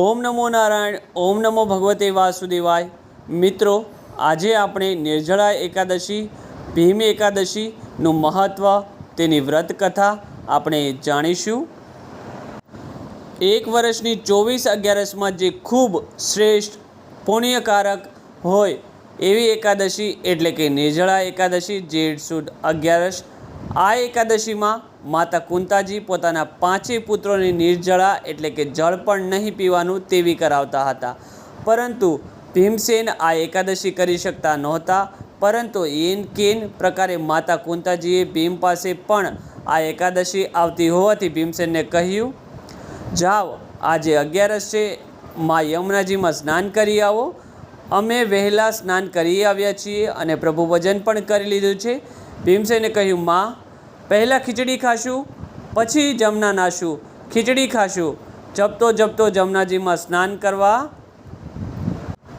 ઓમ નમો નારાયણ, ઓમ નમો ભગવતે વાસુદેવાય. મિત્રો, આજે આપણે નિર્જળા એકાદશી, ભીમ એકાદશીનું મહત્ત્વ તેની વ્રત કથા આપણે જાણીશું. એક વર્ષની ચોવીસ અગિયારસમાં જે ખૂબ શ્રેષ્ઠ પુણ્યકારક હોય એવી એકાદશી એટલે કે નિર્જળા એકાદશી, જેઠ સુદ અગિયારસ, આ એકાદશીમાં માતા કુંતાજી પોતાના પાંચેય પુત્રોની નિર્જળા એટલે કે જળ પણ નહીં પીવાનું તેવી કરાવતા હતા. પરંતુ ભીમસેન આ એકાદશી કરી શકતા નહોતા, પરંતુ એન કેન પ્રકારે માતા કુંતાજીએ ભીમ પાસે પણ આ એકાદશી આવતી હોવાથી ભીમસેનને કહ્યું, જાઓ, આજે અગિયારસ છે, મા યમુનાજીમાં સ્નાન કરી આવો. અમે વહેલા સ્નાન કરી આવ્યા છીએ અને પ્રભુ ભજન પણ કરી લીધું છે. ભીમસેને કહ્યું, માં પહેલાં ખીચડી ખાશું, પછી જમના નાશું. ખીચડી ખાશું. જપતો જપતો જમનાજીમાં સ્નાન કરવા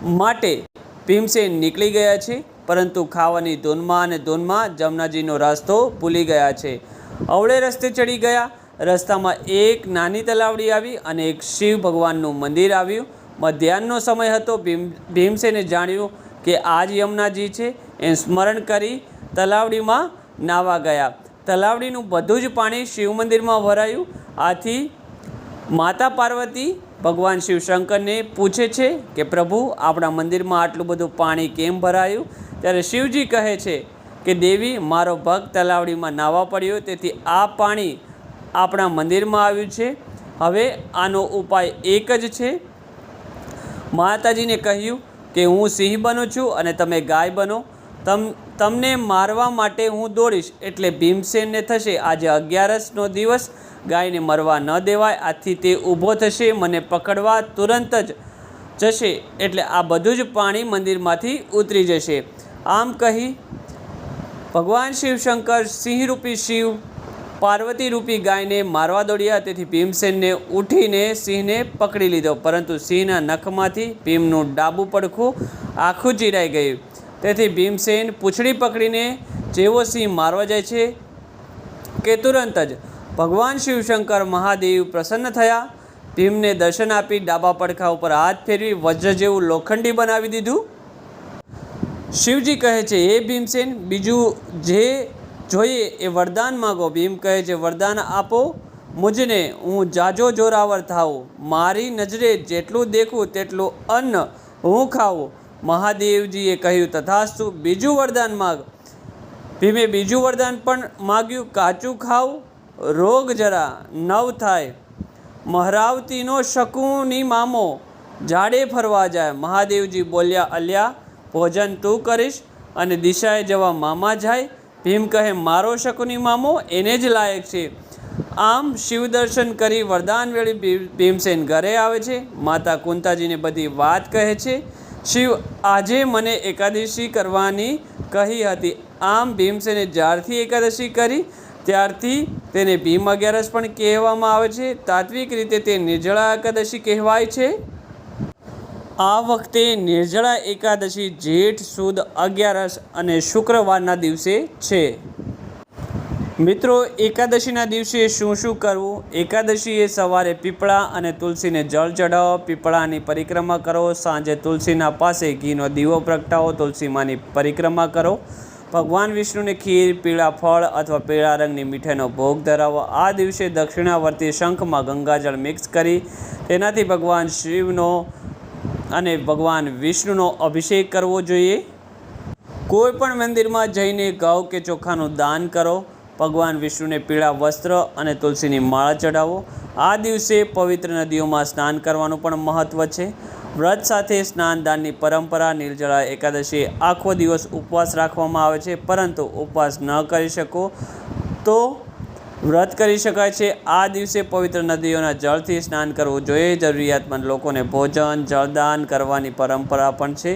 માટે ભીમસેન નીકળી ગયા છે, પરંતુ ખાવાની ધૂનમાં અને ધૂનમાં જમનાજીનો રસ્તો ભૂલી ગયા છે. અવળે રસ્તે ચડી ગયા. રસ્તામાં એક નાની તલાવડી આવી અને એક શિવ ભગવાનનું મંદિર આવ્યું. મધ્યાહનનો સમય હતો. ભીમ, ભીમસેને જાણ્યું કે આ જ યમુનાજી છે. એ સ્મરણ કરી તલાવડીમાં નાવા ગયા. તલાવડીનું બધું જ પાણી શિવ મંદિરમાં ભરાયું. આથી માતા પાર્વતી ભગવાન શિવશંકરને પૂછે છે કે, પ્રભુ, આપણા મંદિરમાં આટલું બધું પાણી કેમ ભરાયું? ત્યારે શિવજી કહે છે કે, દેવી, મારો ભક્ત તલાવડીમાં નાવા પડ્યો, તેથી આ પાણી આપણા મંદિરમાં આવ્યું છે. હવે આનો ઉપાય એક જ છે. માતાજીને કહ્યું કે, હું સિંહ બનું છું અને તમે ગાય બનો. તમ તમને મારવા માટે હું દોડીશ એટલે ભીમસેનને થશે આજે અગિયારસનો દિવસ. ગાયને મરવા ન દેવાય, આથી તે ઊભો થશે, મને પકડવા તુરંત જ જશે એટલે આ બધું જ પાણી મંદિરમાંથી ઉતરી જશે. આમ કહી ભગવાન શિવશંકર સિંહરૂપી શિવ, પાર્વતીરૂપી ગાયને મારવા દોડ્યા, તેથી ભીમસેનને ઉઠીને સિંહને પકડી લીધો. પરંતુ સિંહના નખમાંથી ભીમનું ડાબું પડખું આખું ચીરાઈ ગયું. તેથી ભીમસેન પૂંછડી પકડીને જેવો સિંહ મારવા જાય છે કે તુરંત જ ભગવાન શિવશંકર મહાદેવ પ્રસન્ન થયા. ભીમને દર્શન આપી ડાબા પડખા ઉપર હાથ ફેરવી વજ્ર જેવું લોખંડી બનાવી દીધું. શિવજી કહે છે એ ભીમસેન, બીજું જે જોઈએ એ વરદાન માગો. ભીમ કહે છે, વરદાન આપો. મુજને હું જાજો જોરાવર થાઉં. મારી નજરે જેટલું દેખું તેટલું અન્ન હું ખાઉં. મહાદેવજીએ કહ્યું, તથાસ્તુ, બીજું વરદાન માગ. ભીમે બીજું વરદાન પણ માગ્યું, કાચું ખાવું, રોગ જરા નવ થાય, મહરાવતીનો શકુની મામો જાડે ફરવા જાય. મહાદેવજી બોલ્યા, અલ્યા, ભોજન તું કરીશ અને દિશાએ જવા મામા જાય. ભીમ કહે, મારો શકુની મામો એને જ લાયક છે. આમ શિવ દર્શન કરી વરદાન વેળી ભીમસેન ઘરે આવે છે. માતા કુંતાજીને બધી વાત કહે છે. શિવ આજે મને એકાદશી કરવાની કહી હતી. આમ ભીમસેને જ્યારથી એકાદશી કરી, ત્યારથી તેને ભીમ અગિયારસ પણ કહેવામાં આવે છે. તાત્વિક રીતે તે નિર્જળા એકાદશી કહેવાય છે. આ વખતે નિર્જળા એકાદશી જેઠ સુદ અગિયારસ અને શુક્રવારના દિવસે છે. મિત્રો, એકાદશીના દિવસે શું શું કરવું? એકાદશીએ સવારે પીપળા અને તુલસીને જળ ચઢાવો. પીપળાની પરિક્રમા કરો. સાંજે તુલસીના પાસે ઘીનો દીવો પ્રગટાવો. તુલસીમાની પરિક્રમા કરો. ભગવાન વિષ્ણુને ખીર, પીળા ફળ અથવા પીળા રંગની મીઠાઈનો ભોગ ધરાવો. આ દિવસે દક્ષિણાવર્તી શંખમાં ગંગાજળ મિક્સ કરી તેનાથી ભગવાન શિવનો અને ભગવાન વિષ્ણુનો અભિષેક કરવો જોઈએ. કોઈ પણ મંદિરમાં જઈને ઘઉં કે ચોખાનું દાન કરો. ભગવાન વિષ્ણુને પીળા વસ્ત્ર અને તુલસીની માળા ચઢાવો. આ દિવસે પવિત્ર નદીઓમાં સ્નાન કરવાનું પણ મહત્ત્વ છે. વ્રત સાથે સ્નાનદાનની પરંપરા નિર્જળા એકાદશી આખો દિવસ ઉપવાસ રાખવામાં આવે છે, પરંતુ ઉપવાસ ન કરી શકો તો વ્રત કરી શકાય છે. આ દિવસે પવિત્ર નદીઓના જળથી સ્નાન કરવું જોઈએ. જરૂરિયાતમંદ લોકોને ભોજન, જળદાન કરવાની પરંપરા પણ છે.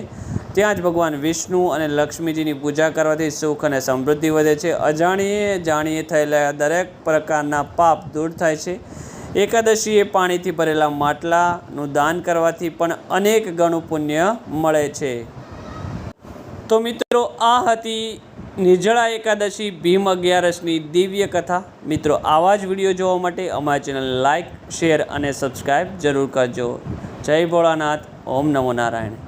ત્યાં જ ભગવાન વિષ્ણુ અને લક્ષ્મીજીની પૂજા કરવાથી સુખ અને સમૃદ્ધિ વધે છે. અજાણીએ જાણીએ થયેલા દરેક પ્રકારના પાપ દૂર થાય છે. એકાદશીએ પાણીથી ભરેલા માટલાનું દાન કરવાથી પણ અનેક ગણું પુણ્ય મળે છે. તો મિત્રો, આ હતી નિર્જળા એકાદશી ભીમ અગિયારસની દિવ્ય કથા. મિત્રો, આવા જ વીડિયો જોવા માટે અમારી ચેનલ લાઇક શેર અને સબસ્ક્રાઈબ જરૂર કરજો. જય ભોળાનાથ. ઓમ નમો નારાયણ.